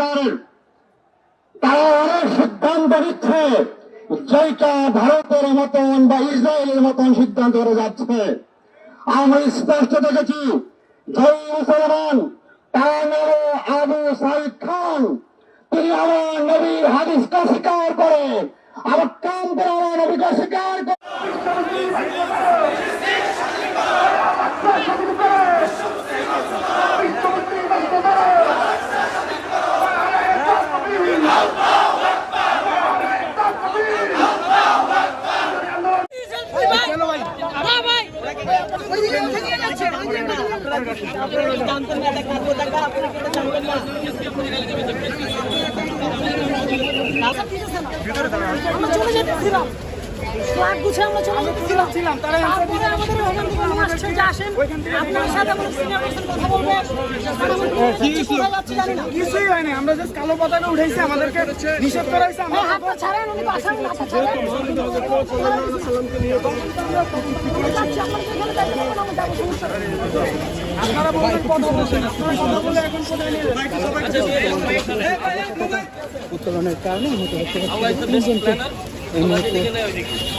সরকারের তারা অনেক সিদ্ধান্ত নিচ্ছে যেটা ভারতের মতন বা ইসরায়েলের মতন সিদ্ধান্ত করে যাচ্ছে। আমরা স্পষ্ট দেখেছি যে মুসলমান তার নামে আবু সাইদ খান, তিনি আমার নবীর হাদিসকে স্বীকার করে আবার কাম করে আমার নবীকে স্বীকার করে চলো ভাই না ভাই ওইদিকে উঠে নিয়ে যাচ্ছে আমরা চলে যেতেছিলাম ফ্ল্যাগ গুছে আমরা আসেন আমরা আমরা জাস্ট কালো পতাকা উঠাইছি আমাদেরকে নিষেধ করা হয়েছে এই হাতটা ছাড়েন আমরা আমরা আমরা। আপনারা বলবেন কথা বলছেন আপনারা কথা বলে এখন কোথায় নিয়ে যাবেন? উত্তোলনের কারণে নিহত ব্যক্তিদের তিনজনকে এই মুহূর্তে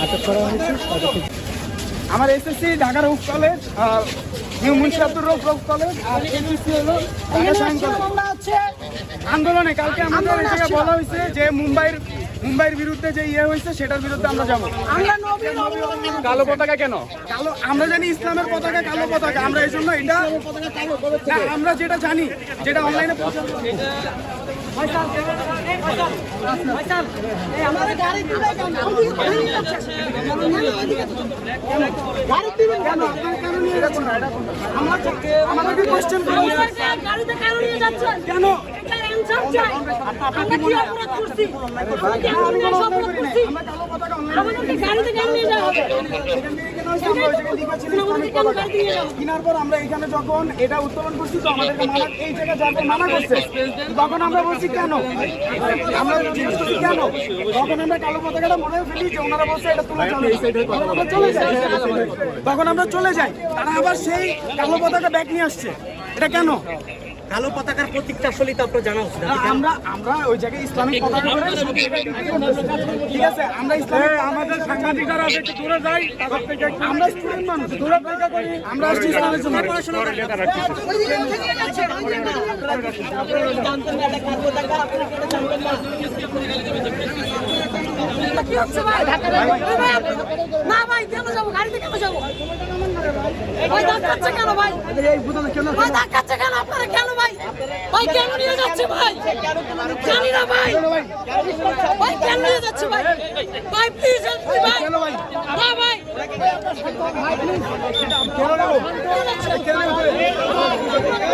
আটক করা হয়েছে আমার এসএসসি ঢাকার রুফ কলেজ আর নিউ মুন্সি আব্দুর রুফ রুফ কলেজ আর হলো ঢাকা সায়েন্স কলেজ। আন্দোলনে কালকে আমাদের। বলা হয়েছে যে মুম্বাইয়ের মুম্বাইয়ের বিরুদ্ধে যে ইয়ে হয়েছে সেটার বিরুদ্ধে আমরা যাব। আমরা নবীর অবলম্বন কালো পতাকা কেন? কালো আমরা জানি ইসলামের পতাকা কালো পতাকা আমরা এই জন্য এটা না, আমরা যেটা জানি যেটা অনলাইনে আমাদের কেন? চাই। আমরা কি? কেনার পর আমরা এখানে যখন এটা উত্তোলন করছি তো আমাদেরকে এই জায়গায় যাতে মানা করছে তখন আমরা বলছি কেন আমরা জিজ্ঞেস করছি কেন তখন আমরা কালো পতাকাটা মনে ফেলি যে ওনারা বলছে এটা তুলে চলে যাই তখন আমরা চলে যাই তারা আবার সেই কালো পতাকা ব্যাগ নিয়ে আসছে এটা কেন কালো পতাকার প্রতীকটা আসলে তো আপনার জানা উচিত। আমরা আমরা ওই জায়গায় ইসলামিক পতাকা। ঠিক আছে আমরা ইসলামিক আমাদের সাংবাদিক যারা আছে একটু দূরে যাই আমরা স্টুডেন্ট মানুষ দূরে থেকে করি। আমরা আসছি ইসলামের জন্য না ভাই কেন যাব? গাড়িতে কেন যাব? ভাই ধাক্কাচ্ছে কেন ভাই? ভাই ধাক্কাচ্ছে কেন আপনারা? কেন ভাই? ভাই কেন নিয়ে যাচ্ছে ভাই? জানি না ভাই। ভাই কেন নিয়ে যাচ্ছে ভাই? ভাই প্লিজ হেল্প মি ভাই। না ভাই। কেন নেব? কেন নেব?